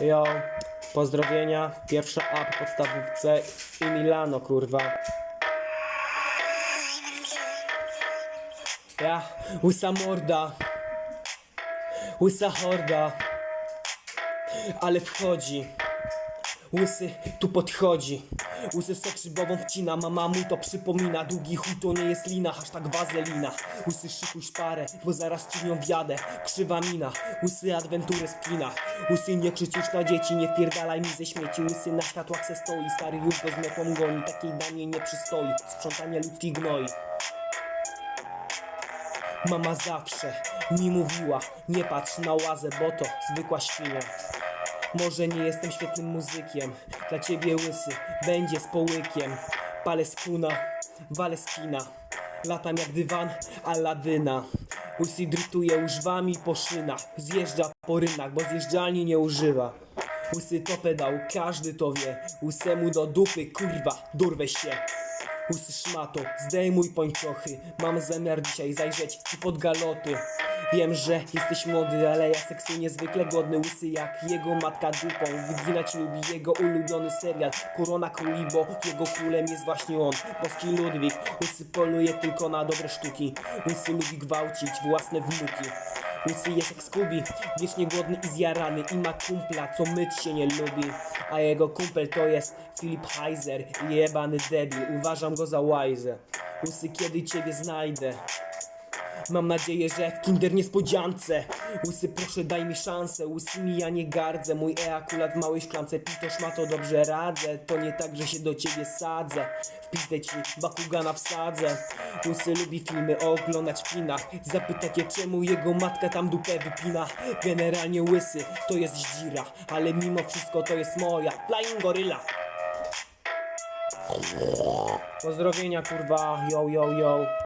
Jo, pozdrowienia. Pierwsza A po podstawówce i Milano, kurwa. Ja, łysa morda. Łysa horda. Ale wchodzi. Łysy tu podchodzi. Łysy sekrzybową wcina, mama mu to przypomina. Długi chuj to nie jest lina, hashtag wazelina. Łysy szykuj szparę, bo zaraz ci nią wjadę. Krzywa mina, łysy adwentury z kina. Łysy nie krzycz już na dzieci, nie wpierdalaj mi ze śmieci. Łysy na światłach se stoi, stary już go z metłą goni. Takiej damie nie przystoi, sprzątanie ludzkich gnoi. Mama zawsze mi mówiła, nie patrz na łazę, bo to zwykła świnia. Może nie jestem świetnym muzykiem, dla ciebie łysy będzie z połykiem. Palę z walę z latam jak dywan Aladyna. Łysy drytuje łyżwami po szynach, zjeżdża po rynach, bo zjeżdżalni nie używa. Łysy to pedał, każdy to wie, łysemu do dupy, kurwa, durwę się. Łysy szmato, zdejmuj pończochy Mam zamiar dzisiaj zajrzeć ci pod galoty Wiem, że jesteś młody, ale ja seksu niezwykle godny Łysy jak jego matka dupą. Wyginać lubi jego ulubiony serial Korona króli, bo jego królem jest właśnie on. Boski Ludwik Łysy poluje tylko na dobre sztuki. Łysy lubi gwałcić własne wnuki. Łysy jest jak Scooby, wiecznie głodny i zjarany I ma kumpla, co myć się nie lubi. A jego kumpel to jest Filip Heiser Jebany debil, uważam go za łajzę Łysy, kiedy ciebie znajdę Mam nadzieję, że w kinder niespodziance. Łysy proszę daj mi szansę. Łysymi ja nie gardzę. Mój eakulat w małej szklance. Pitosz ma to dobrze radzę. To nie tak, że się do ciebie sadzę. Wpizdę ci bakugana wsadzę. Łysy lubi filmy oglądać w kinach. Zapytać je czemu jego matka tam dupę wypina. Generalnie łysy to jest zdzira. Ale mimo wszystko to jest moja. Flying Gorilla. Pozdrowienia kurwa, yo yo yo